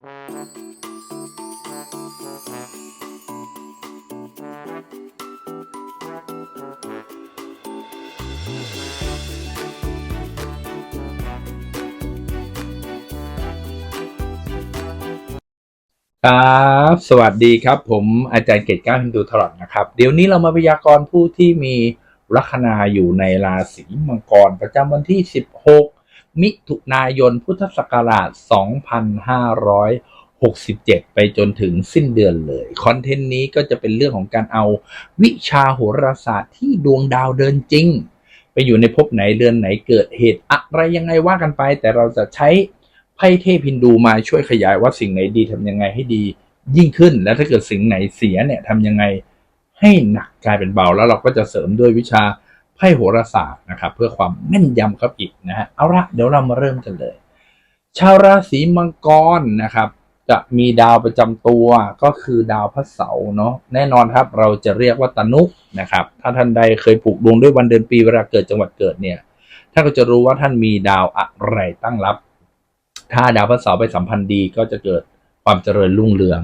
ครับสวัสดีครับ ผมอาจารย์เกตก้าฮินดูทรอดนะครับ เดี๋ยวนี้เรามาพยากรณ์ผู้ที่มีลัคนาอยู่ในราศีมังกร ประจำวันที่ 16 มิถุนายนพุทธศักราช 2567 ไปจนถึงสิ้นเดือนเลย คอนเทนต์นี้ก็จะเป็นเรื่องของการเอาวิชาโหราศาสตร์ที่ดวงดาวเดินจริง ไปอยู่ในภพไหนเดือนไหนเกิดเหตุอะไรยังไงว่ากันไป แต่เราจะใช้ไพ่เทพฮินดูมาช่วยขยายว่าสิ่งไหนดีทำยังไงให้ดียิ่งขึ้น และถ้าเกิดสิ่งไหนเสียเนี่ยทำยังไงให้หนักกลายเป็นเบาแล้วเราก็จะเสริมด้วยวิชา ไพ่โหราศาสตร์นะครับ เพื่อความแม่นยำครับอีกนะฮะเอาละเดี๋ยวเรามาเริ่มกันเลย ชาวราศีมังกรนะครับ จะมีดาวประจำตัวก็คือดาวพระเสาร์เนาะแน่นอนครับ เราจะเรียกว่าตนุนะครับ ถ้าท่านใดเคยผูกดวงด้วยวันเดือนปีเวลาเกิดจังหวัดเกิดเนี่ยท่านก็จะรู้ว่าท่านมีดาวอะไรตั้งรับ ถ้าดาวพระเสาร์ไปสัมพันธ์ดีก็จะเกิด ความเจริญรุ่งเรือง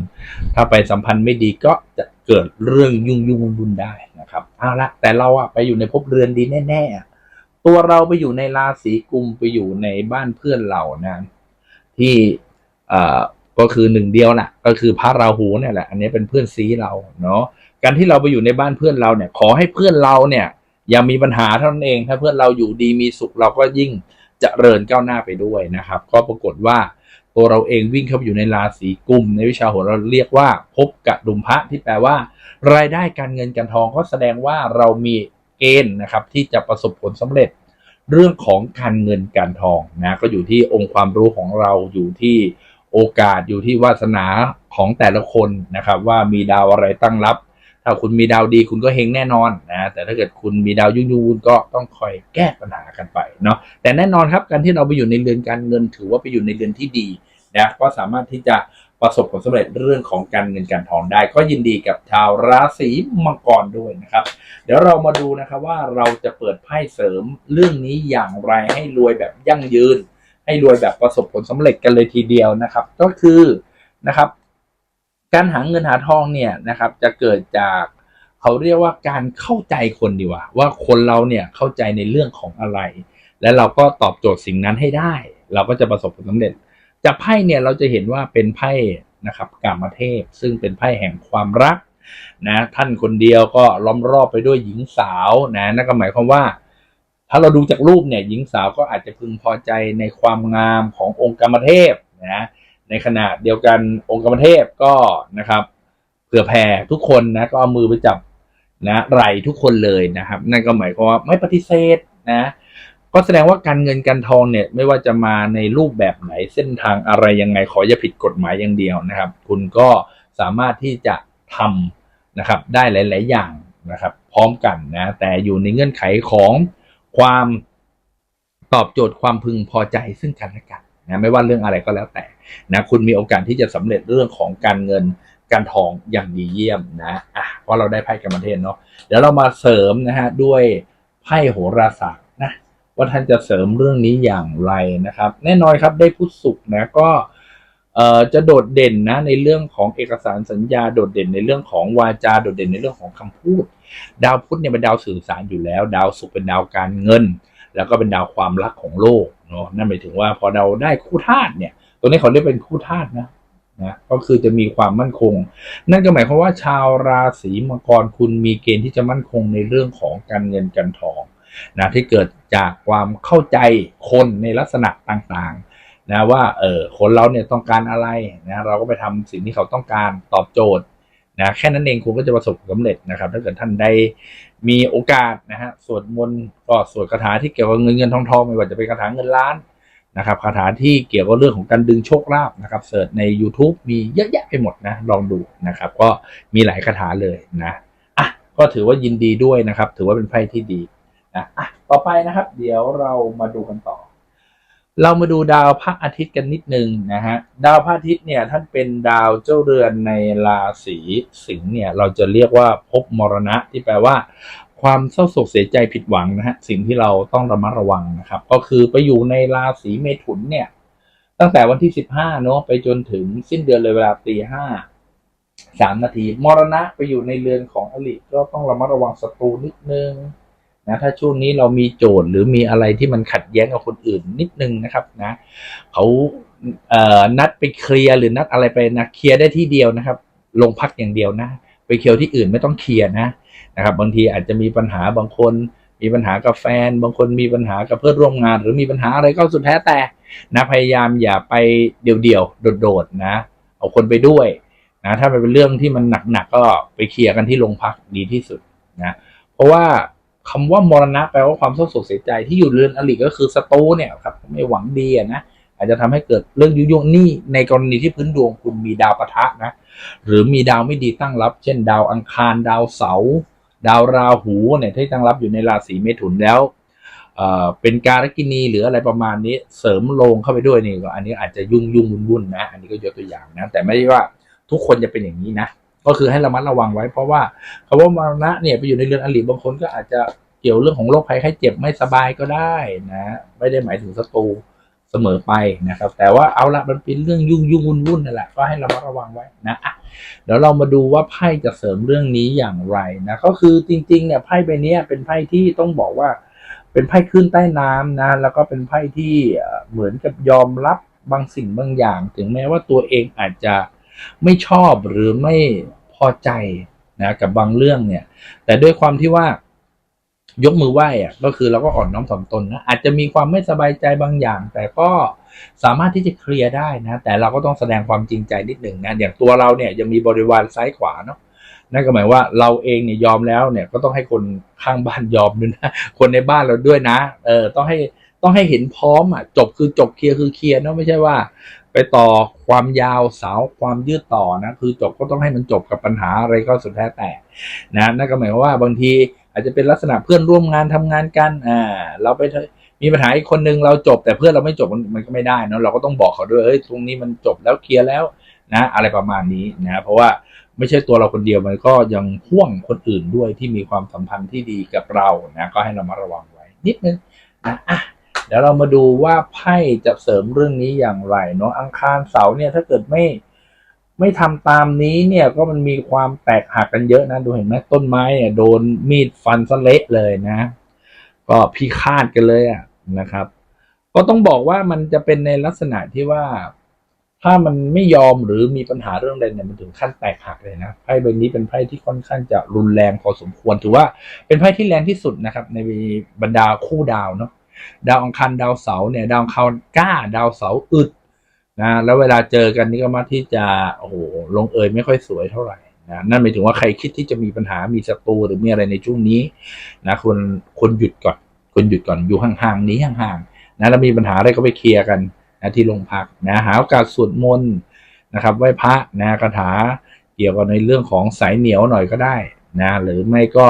ถ้าไปสัมพันธ์ไม่ดีก็จะเกิดเรื่องยุ่งยุ่งวุ่นได้นะครับเอาละแต่เราอะไปอยู่ในภพเรือนดีแน่ๆตัวเราไปอยู่ในราศีกุมไปอยู่ในบ้านเพื่อนเรานะที่เอ่อก็คือหนึ่งเดียวน่ะ ก็คือพระราหูเนี่ยแหละ อันนี้เป็นเพื่อนซีเราเนาะการที่เราไปอยู่ในบ้านเพื่อนเราเนี่ย ขอให้เพื่อนเราเนี่ย อย่ามีปัญหาเท่านั้นเอง ถ้าเพื่อนเราอยู่ดีมีสุขเราก็ยิ่งเจริญก้าวหน้าไปด้วยนะครับ ก็ปรากฏว่า ตัวเราเองวิ่งเข้าไปอยู่ในราศีกุม ในวิชาโหราเรียกว่าพบกะดุมพระที่แปลว่า รายได้การเงินการทองก็แสดงว่าเรามีเกณฑ์นะครับที่จะประสบผลสำเร็จ เรื่องของการเงินการทองนะก็อยู่ที่องค์ความรู้ของเราอยู่ที่โอกาสอยู่ที่วาสนาของแต่ละคนนะครับว่ามีดาวอะไรตั้งรับ ถ้าคุณมีดาวดีคุณก็เฮงแน่นอนนะแต่ถ้าเกิดคุณมีดาวยุ่งยุ่งๆก็ต้องคอยแก้ปัญหากันไปเนาะแต่แน่นอนครับการที่เราไปอยู่ในเรือนการเงินถือว่าไปอยู่ในเรือนที่ดี นะก็สามารถที่จะประสบผลสำเร็จเรื่องของการเงินการทองได้ ก็ยินดีกับชาวราศีมังกรด้วยนะครับ เดี๋ยวเรามาดูนะครับว่าเราจะเปิดไพ่เสริมเรื่องนี้อย่างไรให้รวยแบบยั่งยืน ให้รวยแบบประสบผลสำเร็จกันเลยทีเดียวนะครับ ก็คือนะครับ การหาเงินหาทองเนี่ยนะครับ จะเกิดจากเขาเรียกว่าการเข้าใจคนดีกว่าว่าคนเราเนี่ยเข้าใจในเรื่องของอะไร และเราก็ตอบโจทย์สิ่งนั้นให้ได้ เราก็จะประสบผลสำเร็จ จากไพ่เนี่ยเราจะเห็นว่าเป็นไพ่นะครับกามเทพ ซึ่งเป็นไพ่แห่งความรักนะท่านคนเดียวก็ล้อมรอบไปด้วยหญิงสาวนะนั่นก็หมายความว่า ถ้าเราดูจากรูปเนี่ยหญิงสาวก็อาจจะพึงพอใจในความงามขององค์กรรมเทพนะในขณะเดียวกันองค์กรรมเทพก็นะครับเผื่อแผ่ทุกคนนะก็เอามือไปจับนะไหลทุกคนเลยนะครับ นั่นก็หมายความว่าไม่ปฏิเสธนะ ก็แสดงว่าการเงินการทองเนี่ยไม่ว่าจะมาในรูปแบบไหนเส้นทางอะไรยังไงขออย่าผิดกฎหมายอย่างเดียวนะครับ คุณก็สามารถที่จะทำนะครับได้หลาย ๆ อย่างนะครับ พร้อมกันนะแต่อยู่ในเงื่อนไขของความตอบโจทย์ความพึงพอใจซึ่งกันและกันนะไม่ว่าเรื่องอะไรก็แล้วแต่นะคุณมีโอกาสที่จะสำเร็จเรื่องของการเงินการทองอย่างดีเยี่ยมนะอะเพราะเราได้ไพ่กรรมเทศเนาะเดี๋ยวเรามาเสริมนะฮะด้วยไพ่โหราศาสตร์ ว่าท่านจะเสริมเรื่องนี้อย่างไรนะครับ แน่นอนครับได้พุทธสุขนะก็จะโดดเด่นนะในเรื่องของเอกสารสัญญาโดดเด่นในเรื่องของวาจาโดดเด่นในเรื่องของคำพูด ดาวพุธเนี่ยเป็นดาวสื่อสารอยู่แล้ว ดาวศุกร์เป็นดาวการเงิน แล้วก็เป็นดาวความรักของโลกเนาะนั่นหมายถึงว่าพอเราได้คู่ธาตุเนี่ยตัวนี้เขาเรียกเป็นคู่ธาตุนะนะก็คือจะมีความมั่นคง นั่นก็หมายความว่าชาวราศีมังกรคุณมีเกณฑ์ที่จะมั่นคงในเรื่องของการเงินการทอง นะที่เกิดจากความเข้าใจคนในลักษณะต่างๆนะว่าเออคนเราเนี่ยต้องการอะไรนะเราก็ไปทำสิ่งที่เขาต้องการตอบโจทย์นะแค่นั้นเองคุณก็จะประสบความสำเร็จนะครับ ถ้าเกิดท่านใดมีโอกาสนะฮะสวดมนต์ก็สวดคาถาที่เกี่ยวกับเงินเงินทองทองไม่ว่าจะเป็นคาถาเงินล้านนะครับคาถาที่เกี่ยวกับเรื่องของการดึงโชคลาภนะครับเสิร์ชใน YouTube มีเยอะแยะไปหมดนะ ลองดูนะครับ ก็มีหลายคาถาเลยนะอะก็ถือว่ายินดีด้วยนะครับ ถือว่าเป็นไพ่ที่ดี นะอะต่อไปนะครับ เดี๋ยวเรามาดูกันต่อ เรามาดูดาวพระอาทิตย์กันนิดนึงนะฮะดาวพระอาทิตย์เนี่ยท่านเป็นดาวเจ้าเรือนในราศีสิงห์เนี่ย เราจะเรียกว่าภพมรณะที่แปลว่าความเศร้าโศกเสียใจผิดหวังนะฮะสิ่งที่เราต้องระมัดระวังนะครับ ก็คือไปอยู่ในราศีเมถุนเนี่ย ตั้งแต่วันที่สิบห้าเนาะไปจนถึงสิ้นเดือนเลยเวลาตีห้าสามนาที มรณะไปอยู่ในเรือนของอลิก็ต้องระมัดระวังศัตรูนิดนึง นะถ้าช่วงนี้เรามีโจทย์หรือมีอะไรที่มันขัดแย้งกับคนอื่นนิดนึงนะครับนะเขาเอ่อนัดไปเคลียร์หรือนัดอะไรไปนะเคลียร์ได้ที่เดียวนะครับลงพักอย่างเดียวนะไปเคลียร์ที่อื่นไม่ต้องเคลียร์นะนะครับ บางทีอาจจะมีปัญหาบางคน มีปัญหากับแฟน บางคนมีปัญหากับเพื่อนร่วมงาน หรือมีปัญหาอะไรก็สุดแท้แต่นะพยายามอย่าไปเดี่ยวๆโดดๆนะ เอาคนไปด้วยนะถ้ามันเป็นเรื่องที่มันหนักๆก็ไปเคลียร์กันที่โรงพักดีที่สุดนะเพราะว่า คำว่ามรณะแปลว่าความเศร้าโศกเสียใจที่อยู่เรือนอลิก็คือศัตรูเนี่ยครับไม่หวังดีนะอาจจะทำให้เกิดเรื่องยุยงนี่ในกรณีที่พื้นดวงคุณมีดาวปะทะนะหรือมีดาวไม่ดีตั้งรับ เช่น ดาวอังคาร ดาวเสาดาวราหูเนี่ยที่ตั้งรับอยู่ในราศีเมถุนแล้วเอ่อเป็นการกินีหรืออะไรประมาณนี้เสริมลงเข้าไปด้วยนี่ก็อันนี้อาจจะยุ่งยุ่งวุ่นวุ่นๆนะ อันนี้ก็ยกตัวอย่างนะแต่ไม่ใช่ว่าทุกคนจะเป็นอย่างนี้นะ ก็คือให้ระมัดระวังไว้ เพราะว่าคำว่ามรณะเนี่ยไปอยู่ในเรือนอลิบางคนก็อาจจะเกี่ยวเรื่องของโรคภัยไข้เจ็บไม่สบายก็ได้นะ ไม่ได้หมายถึงศัตรูเสมอไปนะครับ แต่ว่าเอาละมันเป็นเรื่องยุ่งยุ่งวุ่นวุ่นนั่นแหละก็ให้ระมัดระวังไว้นะอะเดี๋ยวเรามาดูว่าไพ่จะเสริมเรื่องนี้อย่างไรนะก็คือจริงๆเนี่ยไพ่ใบนี้เป็นไพ่ที่ต้องบอกว่า เป็นไพ่ขึ้นใต้น้ำนะ แล้วก็เป็นไพ่ที่เอ่อเหมือนกับยอมรับบางสิ่งบางอย่าง ถึงแม้ว่าตัวเองอาจจะไม่ชอบหรือไม่ พอใจนะกับบางเรื่องเนี่ย แต่ด้วยความที่ว่ายกมือไหว้อะก็คือเราก็อ่อนน้อมถ่อมตนนะอาจจะมีความไม่สบายใจบางอย่าง แต่ก็สามารถที่จะเคลียร์ได้นะ แต่เราก็ต้องแสดงความจริงใจนิดหนึ่งนะอย่างตัวเราเนี่ยยังมีบริวารซ้ายขวาเนาะนั่นก็หมายว่าเราเองเนี่ยยอมแล้วเนี่ยก็ต้องให้คนข้างบ้านยอมด้วยนะคนในบ้านเราด้วยนะเออต้องให้ต้องให้เห็นพร้อมอะจบคือจบเคลียร์คือเคลียร์เนาะไม่ใช่ว่า ไปต่อความยาวสาวความยืดต่อนะคือจบก็ต้องให้มันจบกับปัญหาอะไรก็สุดแท้แต่นะนั่นก็หมายความว่าบางทีอาจจะเป็นลักษณะเพื่อนร่วมงานทำงานกันอ่าเราไปมีปัญหาอีกคนนึงเราจบแต่เพื่อนเราไม่จบมันก็ไม่ได้เนอะเราก็ต้องบอกเขาด้วยเฮ้ยตรงนี้มันจบแล้วเคลียร์แล้วนะอะไรประมาณนี้นะเพราะว่าไม่ใช่ตัวเราคนเดียวมันก็ยังพ่วงคนอื่นด้วยที่มีความสัมพันธ์ที่ดีกับเรานะก็ให้เรามาระวังไว้นิดนึงนะอะ เดี๋ยวเรามาดูว่าไพ่จะเสริมเรื่องนี้อย่างไรเนาะอังคารเสาเนี่ยถ้าเกิดไม่ไม่ทำตามนี้เนี่ยก็มันมีความแตกหักกันเยอะนะดูเห็นไหมต้นไม้เนี่ยโดนมีดฟันซะเละเลยนะ ก็พิฆาตกันเลยอะนะครับ ก็ต้องบอกว่ามันจะเป็นในลักษณะที่ว่า ถ้ามันไม่ยอมหรือมีปัญหาเรื่องใดเนี่ยมันถึงขั้นแตกหักเลยนะไพ่ใบนี้เป็นไพ่ที่ค่อนข้างจะรุนแรงพอสมควรถือว่าเป็นไพ่ที่แรงที่สุดนะครับ ในบรรดาคู่ดาวเนาะ ดาวอังคารดาวเสาร์เนี่ยดาวอังคากล้าดาวเสาร์อึดนะแล้วเวลาเจอกันนี่ก็มาที่จะโอ้โหลงเอยไม่ค่อยสวยเท่าไหร่นะนั่นหมายถึงว่าใครคิดที่จะมีปัญหามีศัตรูหรือมีอะไรในช่วงนี้นะคนคนหยุดก่อนคุณหยุดก่อนอยู่ห่างๆนี้ห่างๆนะแล้วมีปัญหาอะไรก็ไปเคลียร์กันนะที่โรงพักนะหาโอกาสสวดมนต์นะครับไหว้พระนะคาถาเกี่ยวกับในเรื่องของสายเหนียวหน่อยก็ได้ นะหรือไม่ก็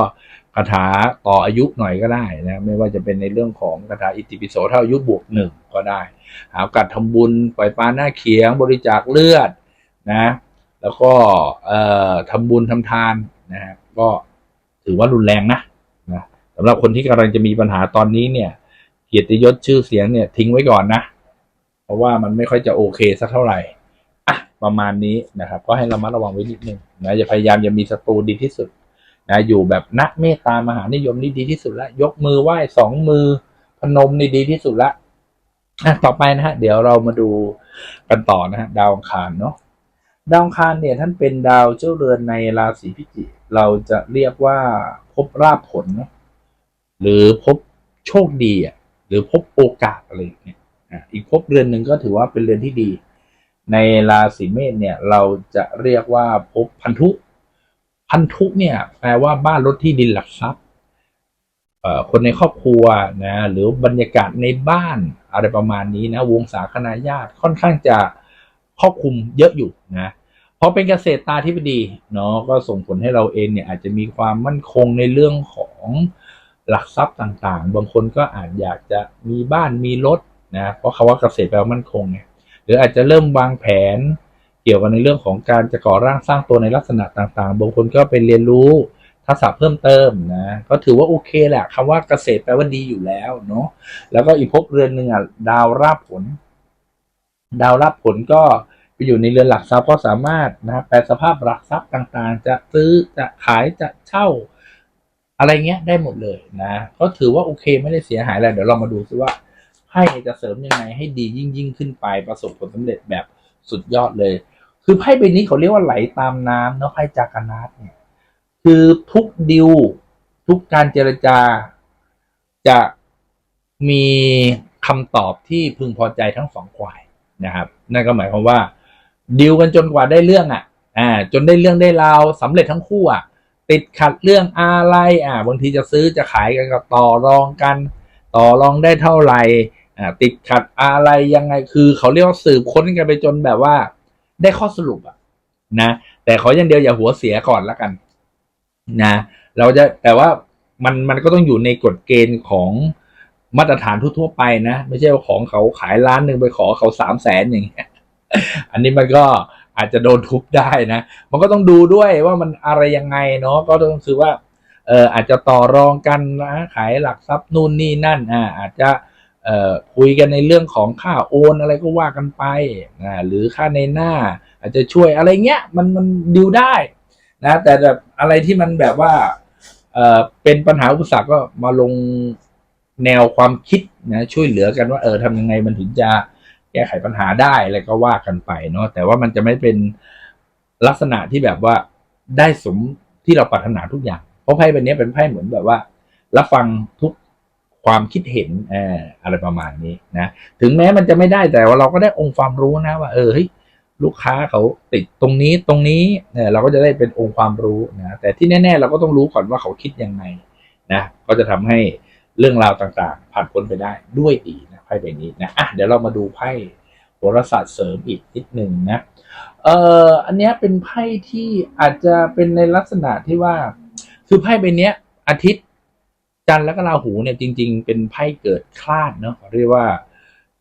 คาถาต่ออายุหน่อยก็ได้นะไม่ว่าจะเป็นในเรื่องของคาถาอิติปิโสเท่าอายุบวกหนึ่งก็ได้ หาโอกาสทำบุญปล่อยปลาหน้าเขียงบริจาคเลือดนะแล้วก็ทำบุญทำทานนะฮะก็ถือว่ารุนแรงนะนะสำหรับคนที่กำลังจะมีปัญหาตอนนี้เนี่ย เกียรติยศชื่อเสียงเนี่ยทิ้งไว้ก่อนนะ เพราะว่ามันไม่ค่อยจะโอเคสักเท่าไหร่อะประมาณนี้นะครับ ก็ให้ระมัดระวังไว้นิดนึงนะอย่าพยายามอย่ามีศัตรูดีที่สุด นะอยู่แบบนักเมตตามหานิยมนี่ดีที่สุดละ ยกมือไหว้สองมือพนมนี่ดีที่สุดละอะต่อไปนะฮะ เดี๋ยวเรามาดูกันต่อนะฮะดาวอังคารเนาะดาวอังคารเนี่ยท่านเป็นดาวเจ้าเรือนในราศีพิจิกเราจะเรียกว่าพบราบผลเนาะหรือพบโชคดีอะหรือพบโอกาสอะไรอย่างเงี้ยอีกพบเรือนหนึ่งก็ถือว่าเป็นเรือนที่ดี ในราศีเมษเนี่ยเราจะเรียกว่าพบพันธุ พันธุเนี่ยแปลว่าบ้านรถที่ดินหลักทรัพย์คนในครอบครัวนะหรือบรรยากาศในบ้านอะไรประมาณนี้นะวงศาคณาญาติค่อนข้างจะครอบคลุมเยอะอยู่นะพอเป็นเกษตรตาธิบดีเนาะก็ส่งผลให้เราเองเนี่ยอาจจะมีความมั่นคงในเรื่องของหลักทรัพย์ต่างๆ บางคนก็อาจอยากจะมีบ้านมีรถนะเพราะคาว่าเกษตรแปลว่ามั่นคงไงหรืออาจจะเริ่มวางแผน เกี่ยวกับในเรื่องของการจะก่อร่างสร้างตัวในลักษณะต่างๆ บางคนก็ไปเรียนรู้ทักษะเพิ่มเติมนะ ก็ถือว่าโอเคแหละคำว่าเกษตรแปลว่าดีอยู่แล้วเนาะ แล้วก็อีกภพเรือนหนึ่งอะดาวราบผล ดาวรับผลก็ไปอยู่ในเรือนหลักทรัพย์ก็สามารถนะแปลสภาพหลักทรัพย์ต่างๆ จะซื้อจะขายจะเช่า อะไรเงี้ยได้หมดเลยนะ ก็ถือว่าโอเคไม่ได้เสียหายอะไรเดี๋ยวเรามาดูซิว่าไพ่จะเสริมยังไงให้ดียิ่งยิ่งขึ้นไปประสบผลสำเร็จแบบสุดยอดเลย คือไพ่ใบนี้เขาเรียกว่าไหลตามน้ำเนาะไพ่จากานาตเนี่ย คือทุกดิวทุกการเจรจา จะมีคำตอบที่พึงพอใจทั้งสองฝ่ายนะครับ นั่นก็หมายความว่าดิวกันจนกว่าได้เรื่องอะ อ่า จนได้เรื่องได้ราวสำเร็จทั้งคู่อะ ติดขัดเรื่องอะไรอ่าบางทีจะซื้อจะขายกันก็ต่อรองกัน ต่อรองได้เท่าไหร่อ่าติดขัดอะไรยังไงคือเขาเรียกว่าสืบค้นกันไปจนแบบว่า ได้ข้อสรุปอะนะ แต่ขออย่างเดียวอย่าหัวเสียก่อนละกัน นะ เราจะแต่ว่ามันมันก็ต้องอยู่ในกฎเกณฑ์ของมาตรฐานทั่วๆไปนะ ไม่ใช่ว่าของเขาขายล้านหนึ่งไปขอเขาสามแสนอย่างเงี้ยอันนี้มันก็อาจจะโดนทุบได้นะ มันก็ต้องดูด้วยว่ามันอะไรยังไงเนาะก็ต้องคือว่าเอออาจจะต่อรองกันนะขายหลักทรัพย์นู่นนี่นั่นอ่าอาจจะ คุยกันในเรื่องของค่าโอนอะไรก็ว่ากันไปนะหรือค่าในหน้า อาจจะช่วยอะไรเงี้ยมันมันดิวได้นะแต่แบบอะไรที่มันแบบว่าเออเป็นปัญหาอุปสรรคก็มาลงแนวความคิดนะช่วยเหลือกันว่าเออทำยังไงมันถึงจะแก้ไขปัญหาได้อะไรก็ว่ากันไปเนาะแต่ว่ามันจะไม่เป็นลักษณะที่แบบว่าได้สมที่เราปรารถนาทุกอย่าง เพราะไพ่ใบนี้เป็นไพ่เหมือนแบบว่า รับฟังทุก ความคิดเห็นอออะไรประมาณนี้นะถึงแม้มันจะไม่ได้แต่ว่าเราก็ได้องค์ความรู้นะว่าเออเฮ้ยลูกค้าเขาติดตรงนี้ตรงนี้เนี่ยเราก็จะได้เป็นองค์ความรู้นะแต่ที่แน่ ๆ เราก็ต้องรู้ก่อนว่าเขาคิดยังไงนะก็จะทำให้เรื่องราวต่างๆ ผ่านพ้นไปได้ด้วยดีนะไพ่ใบนี้นะอะเดี๋ยวเรามาดูไพ่โหราศาสตร์เสริมอีกนิดหนึ่งนะเอ่ออันนี้เป็นไพ่ที่อาจจะเป็นในลักษณะที่ว่า คือไพ่ใบนี้อาทิตย์ จันทร์และก็ราหูเนี่ยจริง ๆ เป็นไพ่เกิดคลาดเนาะเรียกว่า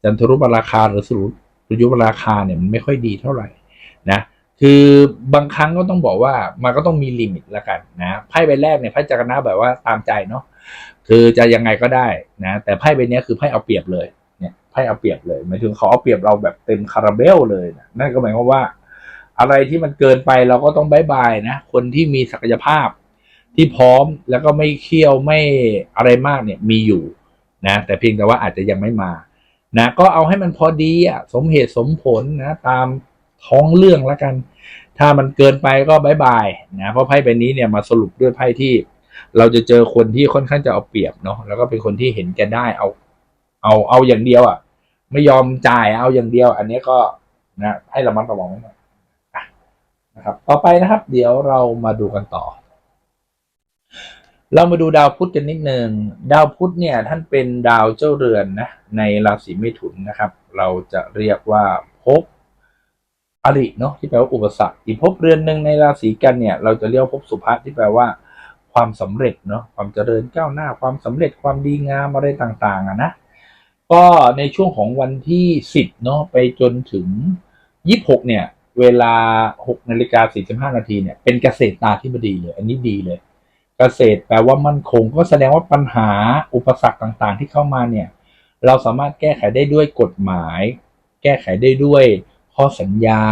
จันทรุปราคาหรือสรุปสุยุปราคาเนี่ยมันไม่ค่อยดีเท่าไหร่นะคือบางครั้งก็ต้องบอกว่ามันก็ต้องมีลิมิตละกันนะไพ่ใบแรกเนี่ยไพ่จักรนาแบบว่าตามใจเนาะคือจะยังไงก็ได้นะ แต่ไพ่ใบนี้คือไพ่เอาเปรียบเลยเนี่ยไพ่เอาเปรียบเลยหมายถึงเขาเอาเปรียบเราแบบเต็มคาราเบลเลยนะนั่นก็หมายความว่า อะไรที่มันเกินไปเราก็ต้องบายบายนะ คนที่มีศักยภาพ ที่พร้อมแล้วก็ไม่เคี่ยวไม่อะไรมากเนี่ยมีอยู่นะแต่เพียงแต่ว่าอาจจะยังไม่มานะก็เอาให้มันพอดีอะสมเหตุสมผลนะตามท้องเรื่องแล้วกัน ถ้ามันเกินไปก็บายบายนะเพราะไพ่ใบนี้เนี่ยมาสรุปด้วยไพ่ที่ เราจะเจอคนที่ค่อนข้างจะเอาเปรียบเนาะแล้วก็เป็นคนที่เห็นแก่ได้เอา เอาเอาอย่างเดียวอะ ไม่ยอมจ่ายเอาอย่างเดียว อันนี้ก็นะให้ระมัดระวังไว้หน่อยนะครับ ต่อไปนะครับ เดี๋ยวเรามาดูกันต่อ เรามาดูดาวพุธกันนิดนึงดาวพุธเนี่ยท่านเป็นดาวเจ้าเรือนนะในราศีเมถุนนะครับ เราจะเรียกว่าภพอริเนาะที่แปลว่าอุปสรรคอีกภพเรือนหนึ่งในราศีกันเนี่ย เราจะเรียกว่าภพสุภะที่แปลว่าความสำเร็จเนาะความเจริญก้าวหน้าความสำเร็จความดีงามอะไรต่างๆอะนะก็ในช่วงของวันที่สิบเนาะไปจนถึงยี่หกเนี่ย เวลาหกนาฬิกาสี่สิบห้านาทีเนี่ยเป็นเกษตรตาที่บดีเลย อันนี้ดีเลย เกษตรแปลว่ามั่นคง ก็แสดงว่าปัญหาอุปสรรคต่างๆ ที่เข้ามาเนี่ย เราสามารถแก้ไขได้ด้วยกฎหมาย แก้ไขได้ด้วยข้อสัญญา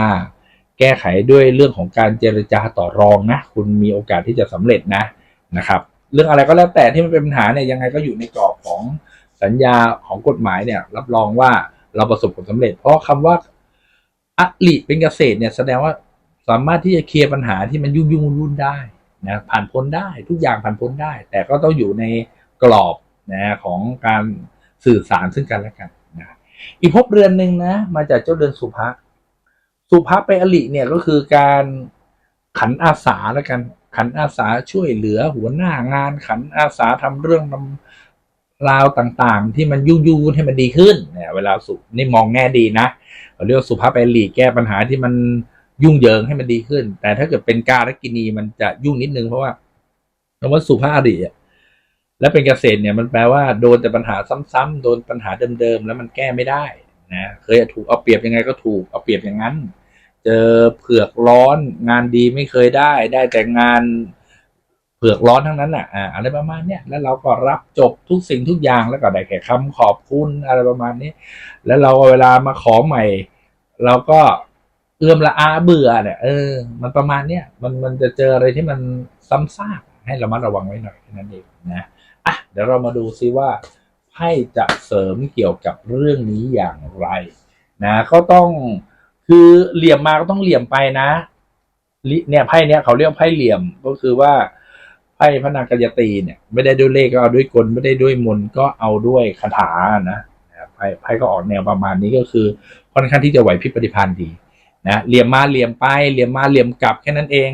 แก้ไขด้วยเรื่องของการเจรจาต่อรองนะ คุณมีโอกาสที่จะสำเร็จนะนะครับ เรื่องอะไรก็แล้วแต่ที่มันเป็นปัญหาเนี่ยยังไงก็อยู่ในกรอบของสัญญาของกฎหมายเนี่ย รับรองว่าเราประสบผลสำเร็จ เพราะคำว่าอลิเป็นเกษตรเนี่ยแสดงว่าสามารถที่จะเคลียร์ปัญหาที่มันยุ่งยุ่งรุ่นได้ นะผ่านพ้นได้ทุกอย่างผ่านพ้นได้ แต่ก็ต้องอยู่ในกรอบนะของการสื่อสารซึ่งกันและกันนะอีกภพเรือนหนึ่งนะมาจากเจ้าเรือนสุภะสุภะไปอลิเนี่ยก็คือการขันอาสาแล้วกัน ขันอาสาช่วยเหลือหัวหน้างาน ขันอาสาทำเรื่องทำราวต่างๆ ที่มันยุ่งยุ่ให้มันดีขึ้นเนี่ยเวลาสุนี่มองแง่ดีนะเราเรียกว่าสุภาพไปหลีแก้ปัญหาที่มัน ยุ่งเหยิงให้มันดีขึ้น แต่ถ้าเกิดเป็นการกินีมันจะยุ่งนิดนึงเพราะว่าคำว่าสุภาพอดีอะและเป็นเกษตรเนี่ยมันแปลว่าโดนแต่ปัญหาซ้ำๆโดนปัญหาเดิมๆแล้วมันแก้ไม่ได้นะเคยถูกเอาเปรียบยังไงก็ถูกเอาเปรียบอย่างนั้น เจอเผือกร้อนงานดีไม่เคยได้ ได้แต่งานเผือกร้อนทั้งนั้นอะอะไรประมาณเนี้ยแล้วเราก็รับจบทุกสิ่งทุกอย่างแล้วก็ได้แค่คำขอบคุณอะไรประมาณนี้ แล้วเราเวลามาขอใหม่ เราก็ เอื้อมละอาเบื่อเนี่ยเออมันประมาณเนี้ยมันมันจะเจออะไรที่มันซ้ำซากให้ระมัดระวังไว้หน่อยนั้นเองนะอะเดี๋ยวเรามาดูซิว่าไพ่จะเสริมเกี่ยวกับเรื่องนี้อย่างไร นะก็ต้องคือเหลี่ยมมาก็ต้องเหลี่ยมไปนะเนี่ยไพ่เนี่ยเขาเรียกไพ่เหลี่ยมก็คือว่าไพ่พระนางกัญญตีเนี่ย ไม่ได้ด้วยเลขก็เอาด้วยกลไม่ได้ด้วยมนก็เอาด้วยคาถานะไพ่ไพ่ก็ออกแนวประมาณนี้ก็คือค่อนข้างที่จะไหวพริบปฏิพันธ์ดี นะเหลี่ยมมาเหลี่ยมไปเหลี่ยมมาเหลี่ยมกลับแค่นั้นเอง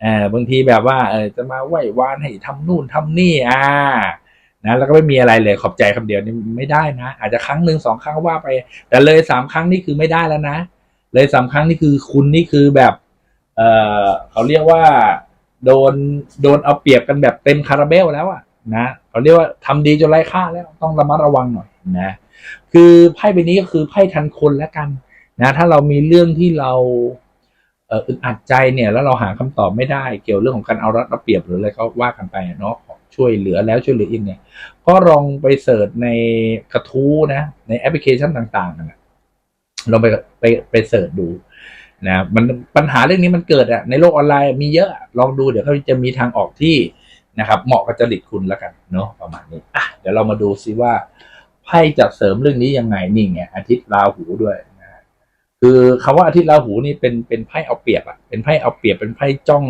เออบางทีแบบว่าเออจะมาไหว้วานให้ทำนู่นทำนี่อ่านะแล้วก็ไม่มีอะไรเลยขอบใจคำเดียวนี่ไม่ได้นะ อาจจะครั้งหนึ่งสองครั้งว่าไป แต่เลยสามครั้งนี่คือไม่ได้แล้วนะ เลยสามครั้งนี่คือคุณนี่คือแบบ เออเขาเรียกว่า โดนโดนเอาเปรียบกันแบบเต็มคาราเบลแล้วอะนะเขาเรียกว่าทำดีจนไร้ค่าแล้วต้องระมัดระวังหน่อยนะ คือไพ่ใบนี้ก็คือไพ่ทันคนแล้วกัน นะถ้าเรามีเรื่องที่เราเอึดอัดใจเนี่ยแล้วเราหาคำตอบไม่ได้เกี่ยวเรื่องของการเอารัดเอาเปรียบหรืออะไรก็ว่ากันไปเนาะช่วยเหลือแล้วช่วยเหลืออีกเนี่ย ก็ลองไปเสิร์ชในกระทู้นะในแอปพลิเคชันต่างๆนะลองไปไปไปเสิร์ชดูนะมันปัญหาเรื่องนี้มันเกิดอะในโลกออนไลน์มีเยอะลองดูเดี๋ยวเขาจะมีทางออกที่นะครับ เหมาะกับจริตคุณแล้วกันเนาะประมาณนี้อะเดี๋ยวเรามาดูซิว่าไพ่จะเสริมเรื่องนี้ยังไงนี่ไงอาทิตย์ราหูด้วย คือคำว่าอาทิตย์ราหูนี่เป็นเป็นไพ่เอาเปรียบอะเป็นไพ่เอาเปรียบเป็นไพ่จ้อง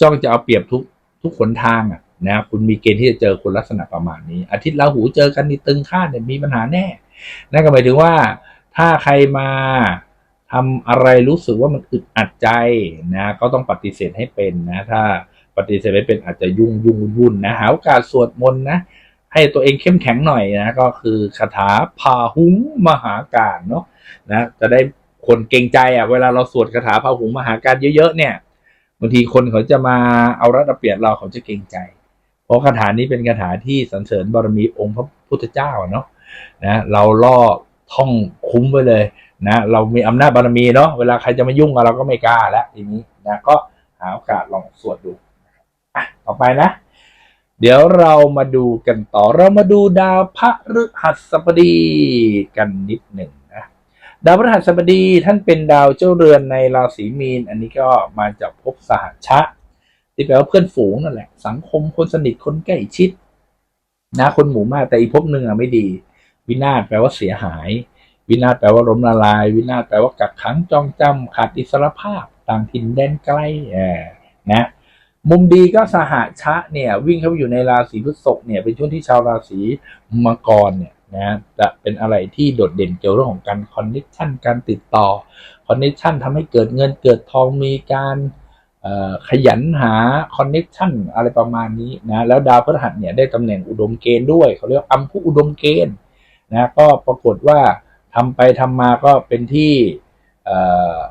จ้องจะเอาเปรียบทุกทุกขนทางอะนะคุณมีเกณฑ์ที่จะเจอคนลักษณะประมาณนี้ อาทิตย์ราหูเจอกันนี่ตึงค่าดเนี่ยมีปัญหาแน่นั่นก็หมายถึงว่าถ้าใครมาทำอะไรรู้สึกว่ามันอึดอัดใจนะก็ต้องปฏิเสธให้เป็นนะถ้าปฏิเสธไม่เป็นอาจจะยุ่งยุ่งวุ่นนะหาโอกาสสวดมนต์นะให้ตัวเองเข้มแข็งหน่อยนะก็คือคาถาพาหุงมหาการเนาะ นะจะได้คนเก่งใจอะเวลาเราสวดคาถาพาหุงมหาการเยอะๆเนี่ยบางทีคนเขาจะมาเอารัดเอาเปรียบเราเขาจะเก่งใจ เพราะคาถานี้เป็นคาถาที่สรรเสริญบารมีองค์พระพุทธเจ้าเนาะนะเราล่อท่องคุ้มไว้เลยนะเรามีอำนาจบารมีเนาะเวลาใครจะมายุ่งกับเราก็ไม่กล้าแล้วทีนี้นะก็หาโอกาสลองสวดดูอะต่อไปนะ เดี๋ยวเรามาดูกันต่อเรามาดูดาวพระฤหัสบดีกันนิดหนึ่ง ดาวพฤหัสบดีท่านเป็นดาวเจ้าเรือนในราศีมีน อันนี้ก็มาจากภพสหชะที่แปลว่าเพื่อนฝูงนั่นแหละ สังคมคนสนิทคนใกล้ชิด นะคนหมู่มากแต่อีกภพหนึ่งอะไม่ดี วินาศแปลว่าเสียหาย วินาศแปลว่าล้มละลาย วินาศแปลว่ากักขังจองจำขาดอิสรภาพ ต่างถิ่นแดนไกลเออนะมุมดีก็สหชะเนี่ย วิ่งเข้าไปอยู่ในราศีพฤษภเนี่ยเป็นช่วงที่ชาวราศีมังกรเนี่ย นะจะเป็นอะไรที่โดดเด่นเกี่ยวเรื่องของการคอนเนคชันการติดต่อคอนเนคชันทำให้เกิดเงินเกิดทองมีการขยันหาคอนเนคชันอะไรประมาณนี้นะแล้วดาวพฤหัสเนี่ยได้ตำแหน่งอุดมเกณฑ์ด้วยเขาเรียกอัมพุอุดมเกณฑ์นะก็ปรากฏว่าทำไปทำมาก็เป็นที่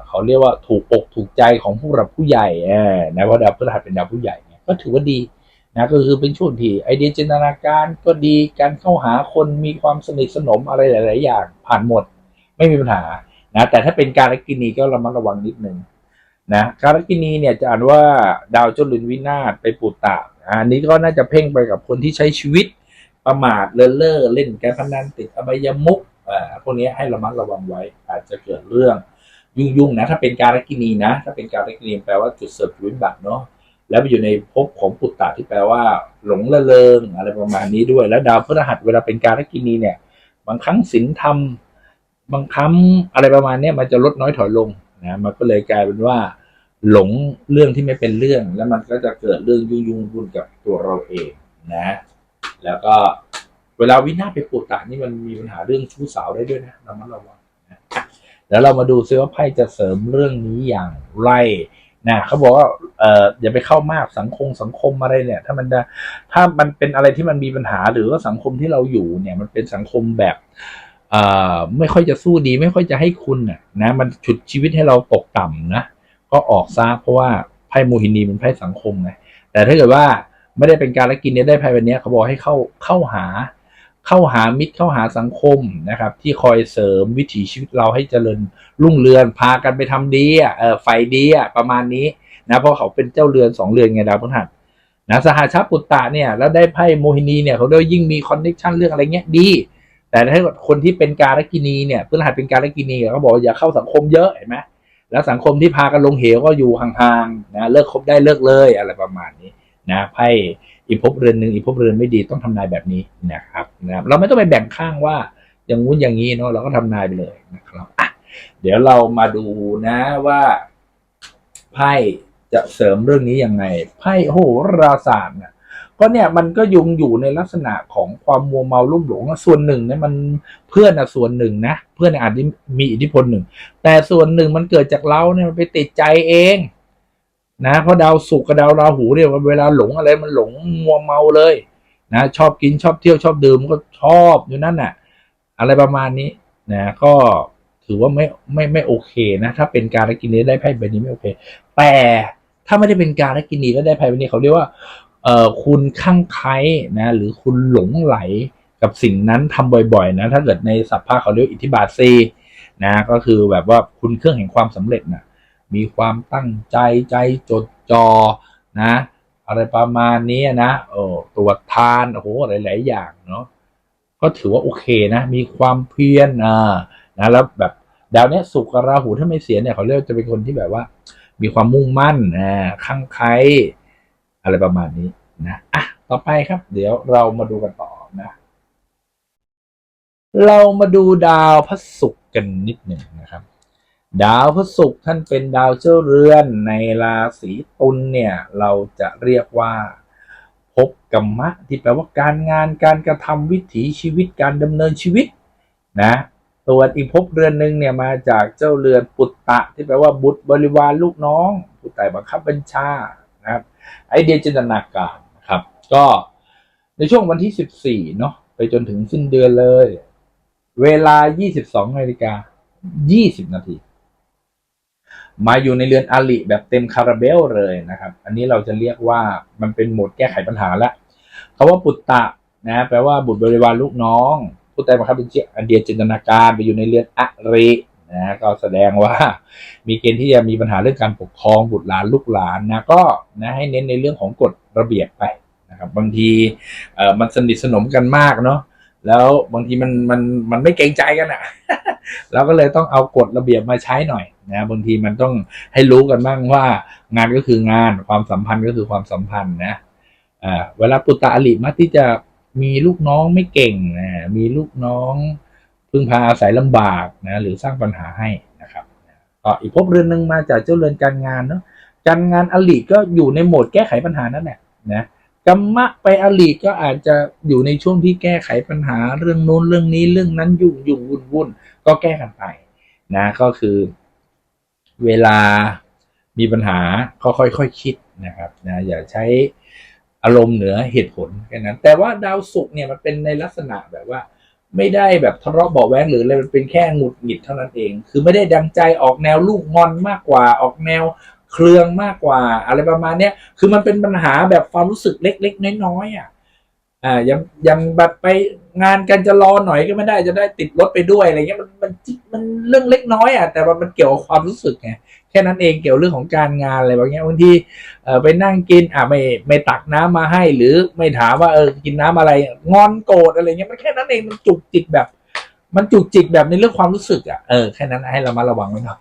เขาเรียกว่าถูกอกถูกใจของผู้หลักผู้ใหญ่เออนะเพราะดาวพฤหัสเป็นดาวผู้ใหญ่ก็ถือว่าดี นะก็คือเป็นช่วงที่ไอเดียจินตนาการก็ดีการเข้าหาคนมีความสนิทสนมอะไรหลาย ๆ อย่างผ่านหมด ไม่มีปัญหานะแต่ถ้าเป็นการกินีก็ระมัดระวังนิดนึงนะการกินีเนี่ยจะอ่านว่าดาวเจ้าลืนวินาศไปปูตะอันนี้ก็น่าจะเพ่งไปกับคนที่ใช้ชีวิตประมาทเลินเล่อเล่นการพนันติดอบายมุกอ่าพวกนี้ให้ระมัดระวังไว้ อาจจะเกิดเรื่องยุ่งๆนะถ้าเป็นการกินีนะ ถ้าเป็นการกินีแปลว่าจุดเสริมจุดวิบัติเนาะ แล้วไปอยู่ในภพของปุตตะที่แปลว่า หลงละเลงอะไรประมาณนี้ด้วย แล้วดาวพฤหัสเวลาเป็นการกินีเนี่ย บางครั้งศีลธรรมบางครั้งอะไรประมาณนี้มันจะลดน้อยถอยลงนะมันก็เลยกลายเป็นว่า หลงเรื่องที่ไม่เป็นเรื่อง แล้วมันก็จะเกิดเรื่องยุ่งๆวุ่นกับตัวเราเองนะ แล้วก็เวลาวินาศไปปุตตะนี่มันมีปัญหาเรื่องชู้สาวได้ด้วยนะระมัดระวังนะเดี๋ยวเรามาดูซิว่าไพ่จะเสริมเรื่องนี้อย่างไร นะเขาบอกว่าเอออย่าไปเข้ามากสังคมสังคมอะไรเนี่ย ถ้ามันจะถ้ามันเป็นอะไรที่มันมีปัญหาหรือว่าสังคมที่เราอยู่เนี่ยมันเป็นสังคมแบบเอ่อไม่ค่อยจะสู้ดี ไม่ค่อยจะให้คุณนะนะมันฉุดชีวิตให้เราตกต่ำนะก็ออกซะเพราะว่าไพ่โมหินีเป็นไพ่สังคมนะแต่ถ้าเกิดว่าไม่ได้เป็นการละกินเนี่ยได้ไพ่แบบนี้เขาบอกให้เข้าเข้าหา เข้าหามิตรเข้าหาสังคมนะครับ ที่คอยเสริมวิถีชีวิตเราให้เจริญรุ่งเรืองพากันไปทำดีอะเออไฟดีอะประมาณนี้นะเพราะเขาเป็นเจ้าเรือนสองเรือนไงดาวพฤหัสนะสหชาปุตตะเนี่ยแล้วได้ไพ่โมหินีเนี่ยเขาได้ยิ่งมีคอนเนคชันเรื่องอะไรเงี้ยดี แต่ถ้าคนที่เป็นการกินีเนี่ยพฤหัสเป็นการกินีเขาบอกอย่าเข้าสังคมเยอะเห็นไหมแล้วสังคมที่พากันลงเหวก็อยู่ห่างๆนะเลิกคบได้เลิกเลยอะไรประมาณนี้นะไพ่ อีกภพเรือนหนึ่งอีกภพเรือนไม่ดีต้องทำนายแบบนี้นะครับนะครับเราไม่ต้องไปแบ่งข้างว่าอย่างงู้นอย่างนี้เนาะเราก็ทำนายไปเลยนะครับอะเดี๋ยวเรามาดูนะว่าไพ่จะเสริมเรื่องนี้ยังไงไพ่โหราศาสตร์น่ะก็เนี่ยมันก็ยุงอยู่ในลักษณะของความมัวเมาลุ่มหลงส่วนหนึ่งเนี่ยมันเพื่อนอะส่วนหนึ่งนะเพื่อนอาจจะมีอิทธิพลหนึ่ง แต่ส่วนหนึ่งมันเกิดจากเราเนี่ยมันไปติดใจเอง นะเพราะดาวศุกร์กับดาวราหูเนี่ยเวลาหลงอะไรมันหลงมัวเมาเลยนะชอบกินชอบเที่ยวชอบดื่มก็ชอบอยู่นั่นน่ะ อะไรประมาณนี้นะก็ถือว่าไม่ไม่ไม่โอเคนะ ถ้าเป็นการกินนี้ได้ไพ่ใบนี้ไม่โอเค แต่ถ้าไม่ได้เป็นการกินนี้แล้วได้ไพ่ใบนี้เขาเรียกว่าเอ่อคุณข้างไคล้นะหรือคุณหลงไหลกับสิ่งนั้นทำบ่อยๆนะถ้าเกิดในสัพพะเขาเรียกอิทธิบาทซีนะก็คือแบบว่าคุณเครื่องแห่งความสำเร็จนะ มีความตั้งใจใจจดจอนะ อะไรประมาณนี้นะโอ้ตรวจทานโอ้โหหลาย ๆ อย่างเนาะก็ถือว่าโอเคนะ มีความเพียรอ่านะแล้วแบบดาวเนี้ยสุกราหูถ้าไม่เสียเนี่ยเขาเรียกจะเป็นคนที่แบบว่า มีความมุ่งมั่นอ่าข้างไคล้อะไรประมาณนี้นะอะต่อไปครับ เดี๋ยวเรามาดูกันต่อนะ เรามาดูดาวพระศุกร์กันนิดหนึ่งนะครับ ดาวพระศุกร์ท่านเป็นดาวเจ้าเรือนในราศีตุลเนี่ยเราจะเรียกว่าภพกรรมะที่แปลว่าการงานการกระทำวิถีชีวิตการดำเนินชีวิตนะส่วนอีกภพเรือนหนึ่งเนี่ยมาจากเจ้าเรือนปุตตะ ที่แปลว่าบุตรบริวารลูกน้องผู้ใต้บังคับบัญชานะครับไอเดียจินตนาการนะครับ ก็ในช่วงวันที่ 14เนาะไปจนถึงสิ้นเดือนเลย เวลา 22นาฬิกา20 นาที มาอยู่ในเรือนอาลิแบบเต็มคาราเบลเลยนะครับ อันนี้เราจะเรียกว่ามันเป็นโหมดแก้ไขปัญหาแล้วคาว่าปุตตะนะแปลว่าบุตรบริวารลูกน้อง ผู้ใต้บังคับบัญชาอันเดียจินตนาการไปอยู่ในเรือนอรินะก็แสดงว่ามีเกณฑ์ที่จะมีปัญหาเรื่องการปกครองบุตรหลานลูกหลานนะก็นะให้เน้นในเรื่องของกฎระเบียบไปนะครับบางทีเอ่อมันสนิทสนมกันมากเนาะแล้วบางทีมันมันมันไม่เกรงใจกันอะเราก็เลยต้องเอากฎระเบียบมาใช้หน่อย นะบางทีมันต้องให้รู้กันบ้างว่า งานก็คืองานความสัมพันธ์ก็คือความสัมพันธ์นะอ่าเวลาปุตตะอลิมักที่จะมีลูกน้องไม่เก่งนะมีลูกน้องพึ่งพาอาศัยลำบากนะหรือสร้างปัญหาให้นะครับก็อีกภพเรือนหนึ่งมาจากเจ้าเรือนการงานเนาะการงานอลิก็อยู่ในโหมดแก้ไขปัญหานั่นแหละนะกรรมะไปอลิก็อาจจะอยู่ในช่วงที่แก้ไขปัญหาเรื่องโน้นเรื่องนี้เรื่องนั้นยุ่งยุ่งวุ่นวุ่นก็แก้กันไปนะก็คือ เวลามีปัญหาก็ค่อยๆคคิดนะครับนะอย่าใช้อารมณ์เหนือเหตุผลแค่นั้น แต่ว่าดาวศุกร์เนี่ยมันเป็นในลักษณะแบบว่า ไม่ได้แบบทะเลาะเบาแว้งหรืออะไรมันเป็นแค่หงุดหงิดเท่านั้นเอง คือไม่ได้ดังใจออกแนวลูกงอนมากกว่าออกแนวเครืองมากกว่า อะไรประมาณเนี้ยคือมันเป็นปัญหาแบบความรู้สึกเล็ก ๆ น้อยๆอะ อ่ายังยังแบบไปงานกันจะรอหน่อยก็ไม่ได้จะได้ติดรถไปด้วยอะไรเงี้ยมันมันมันเรื่องเล็กน้อยอะแต่ว่ามันเกี่ยวกับความรู้สึกไงแค่นั้นเองเกี่ยวเรื่องของการงานอะไรบางอย่างบางทีเออไปนั่งกินอ่าไม่ไม่ตักน้ำมาให้ หรือไม่ถามว่าเออกินน้ำอะไรงอนโกรธอะไรเงี้ยมันแค่นั้นเองมันจุกจิกแบบ มันจุกจิกแบบในเรื่องความรู้สึกอะเออแค่นั้นให้เรามาระวังไว้หน่อย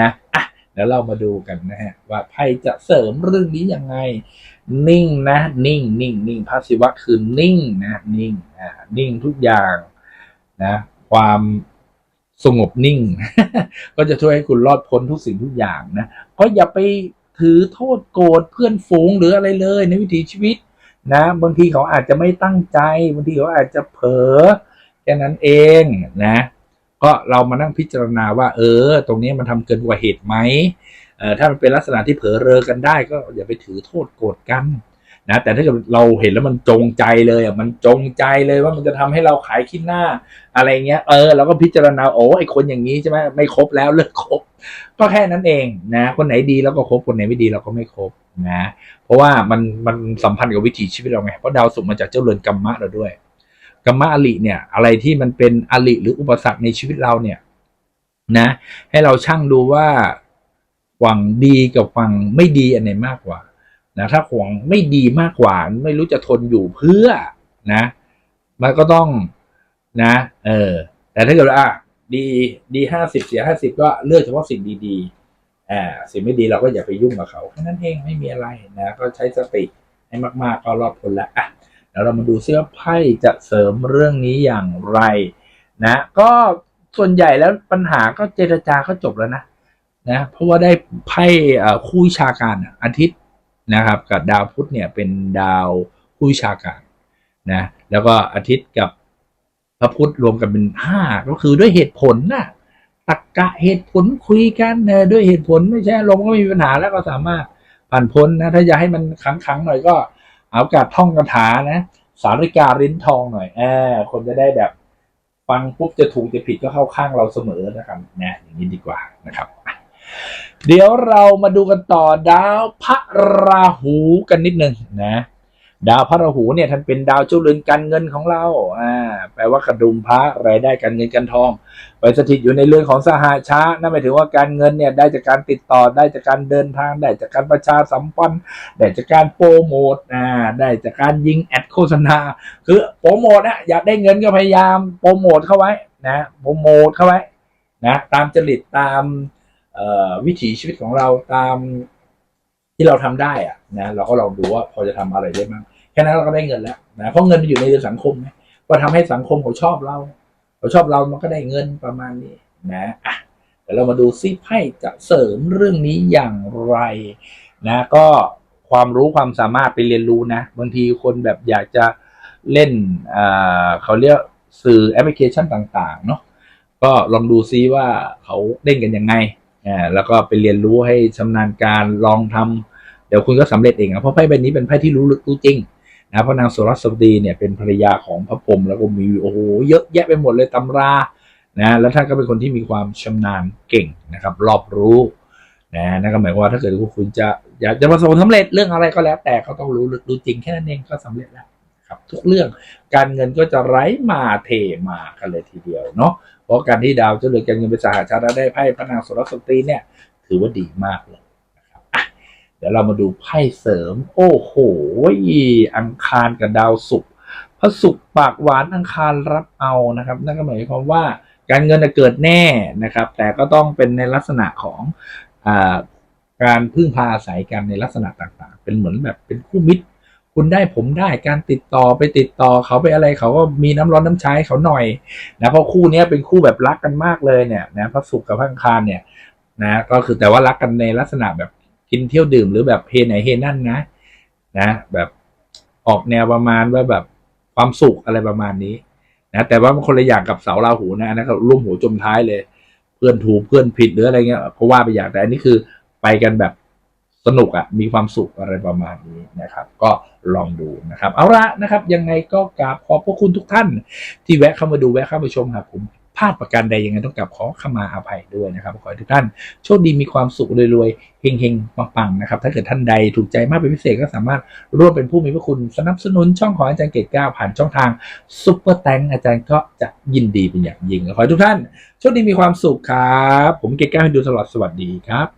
นะอะเดี๋ยวเรามาดูกันนะฮะว่าไพ่จะเสริมเรื่องนี้ยังไง นิ่งนะ นิ่งนิ่งนิ่งพระศิวะคือนิ่งนะ นิ่งอ่านิ่งทุกอย่างนะ ความสงบนิ่ง ก็จะช่วยให้คุณรอดพ้นทุกสิ่งทุกอย่างนะก็อย่าไปถือโทษโกรธเพื่อนฝูงหรืออะไรเลยในวิถีชีวิตนะบางทีเขาอาจจะไม่ตั้งใจบางทีเขาอาจจะเผลอแค่นั้นเองนะ ก็เรามานั่งพิจารณาว่า เออ ตรงนี้มันทำเกินกว่าเหตุไหม ถ้ามันเป็นลักษณะที่เผลอเรอกันได้ก็อย่าไปถือโทษโกรธกันนะแต่ถ้าเกิดเราเห็นแล้วมันจงใจเลยอะมันจงใจเลยว่ามันจะทำให้เราขายขี้หน้า อะไรเงี้ยเออเราก็พิจารณาโอ้ไอคนอย่างนี้ใช่ไหมไม่ครบแล้วเลิกครบ ก็แค่นั้นเองนะคนไหนดีเราก็ครบคนไหนไม่ดีเราก็ไม่ครบนะเพราะว่ามันมันสัมพันธ์กับวิถีชีวิตเราไงเพราะดาวศุกร์มาจากเจ้าเรือนกัมมะเราด้วยกัมมะอลิเนี่ยอะไรที่มันเป็นอลิหรืออุปสรรคในชีวิตเราเนี่ยนะให้เราช่างดูว่า ฝั่งดีกับฝั่งไม่ดีอันไหนมากกว่านะถ้าฝั่งไม่ดีมากกว่า ไม่รู้จะทนอยู่เพื่อนะ มันก็ต้องนะ เออ แต่ถ้าเกิดว่าอะดีดีห้าสิบเสียห้าสิบก็เลือกเฉพาะสิ่งดีๆอ่าสิ่งไม่ดีเราก็อย่าไปยุ่งกับเขาแค่นั้นเองไม่มีอะไรนะก็ใช้สติให้มากๆก็รอดพ้นล้วอะเดี๋ยวเรามาดูซิว่าไพ่จะเสริมเรื่องนี้อย่างไร นะ ก็ส่วนใหญ่แล้วปัญหาก็เจรจาก็จบแล้วนะ นะเพราะว่าได้ไพ่คู่ชาการอาทิตย์นะครับกับดาวพุธเนี่ยเป็นดาวคู่ชาการนะแล้วก็อาทิตย์กับพระพุธรวมกันเป็นห้าก็คือด้วยเหตุผลนะตรรกะเหตุผลคุยกันนอด้วยเหตุผลไม่ใช่ลมก็มีปัญหาแล้วก็สามารถผ่านพ้นนะถ้าอยากให้มันขังๆหน่อยก็เอากาสท่องคาถานะ สาริกาลิ้นทองหน่อยแอบคนจะได้แบบฟังปุ๊บจะถูกจะผิดก็เข้าข้างเราเสมอนะครับนะอย่างนี้ดีกว่านะครับ เดี๋ยวเรามาดูกันต่อดาวพระราหูกันนิดนึงนะ ดาวพระราหูเนี่ยท่านเป็นดาวเจ้าเรือนการเงินของเราอ่าแปลว่ากระดุมพระรายได้การเงินการทอง ไปสถิตอยู่ในเรือนของสหาชานั่นหมายถึงว่าการเงินเนี่ยได้จากการติดต่อได้จากการเดินทางได้จากการประชาสัมพันธ์ได้จากการโปรโมทอ่าได้จากการยิงแอดโฆษณา คือโปรโมทนะอยากได้เงินก็พยายามโปรโมทเข้าไว้นะโปรโมทเข้าไว้นะตามจริตตาม วิถีชีวิตของเราตามที่เราทำได้อะนะเราก็ลองดูว่าพอจะทำอะไรได้บ้างแค่นั้นเราก็ได้เงินแล้วนะเพราะเงินมันอยู่ในสังคมไงก็ทำให้สังคมเขาชอบเราเขาชอบเรามันก็ได้เงินประมาณนี้นะอะเดี๋ยวเรามาดูซิไพ่จะเสริมเรื่องนี้อย่างไรนะก็ความรู้ความสามารถไปเรียนรู้นะบางทีคนแบบอยากจะเล่นเขาเรียกสื่อแอปพลิเคชันต่าง ๆ เนาะก็ลองดูซิว่าเขาเล่นกันยังไง อ่าแล้วก็ไปเรียนรู้ให้ชำนาญการลองทำเดี๋ยวคุณก็สำเร็จเองอะเพราะไพ่ใบนี้เป็นไพ่ที่รู้ลึกรู้จริงนะเพราะนางโสรสวดีเนี่ยเป็นภรรยาของพระพรหมแล้วก็มีโอ้โหเยอะแยะไปหมดเลยตำรานะแล้วท่านก็เป็นคนที่มีความชำนาญเก่งนะครับ รอบรู้นะนั่นก็หมายความว่าถ้าเกิดคุณจะอยากจะประสบความสำเร็จเรื่องอะไรก็แล้ว แต่ก็ต้องรู้ลึกรู้จริงแค่นั้นเองก็สำเร็จแล้วครับ ทุกเรื่องการเงินก็จะไร้มาเทมากันเลยทีเดียวเนาะ เพราะการที่ดาวเจะเลือการเงินเป็นสหชาติได้ไพ่พระนางสรสตรีเนี่ย ถือว่าดีมากเลยนะครับเดี๋ยวเรามาดูไพ่เสริม โอ้โหอังคารกับดาวศุกร์พระศุกร์ปากหวานอังคารรับเอานะครับ นั่นก็หมายความว่าการเงินน่ะเกิดแน่นะครับ แต่ก็ต้องเป็นในลักษณะของอการพึ่งพาอาศัยกันในลักษณะต่างๆ เป็นเหมือนแบบเป็นคู่มิตร คุณได้ผมได้การติดต่อไปติดต่อเขาไปอะไรเขาก็มีน้ำร้อนน้ำใช้เขาหน่อยนะเพราะคู่นี้เป็นคู่แบบรักกันมากเลยเนี่ยนะพระศุกร์กับพระอังคารเนี่ยนะก็คือแต่ว่ารักกันในลักษณะแบบกินเที่ยวดื่มหรือแบบเฮไหนเฮนั่นนะนะแบบออกแนวประมาณว่าแบบความสุขอะไรประมาณนี้นะแต่ว่ามันคนละอย่างกับเสาราหูนะอันนั้นร่วมหัวจมท้ายเลย เพื่อนถูกเพื่อนผิดหรืออะไรเงี้ยก็ว่าไปอย่างแต่อันนี้คือไปกันแบบ สนุกอะมีความสุขอะไรประมาณนี้นะครับ ก็ลองดูนะครับ เอาละนะครับ ยังไงก็กราบขอบพระคุณทุกท่าน ที่แวะเข้ามาดูแวะเข้ามาชมครับผมพลาดประการใดยังไงต้องกราบขอขมาอภัยด้วยนะครับ ขอให้ทุกท่านโชคดีมีความสุขรวยๆเฮงๆปังๆนะครับ ถ้าเกิดท่านใดถูกใจมากเป็นพิเศษก็สามารถร่วมเป็นผู้มีพระคุณสนับสนุนช่องของอาจารย์เกตก้าผ่านช่องทางซุปเปอร์แตงอาจารย์ก็จะยินดีเป็นอย่างยิ่งขอให้ทุกท่าน โชคดีมีความสุขครับ ผมเกตก้าให้ดูตลอดสวัสดีครับ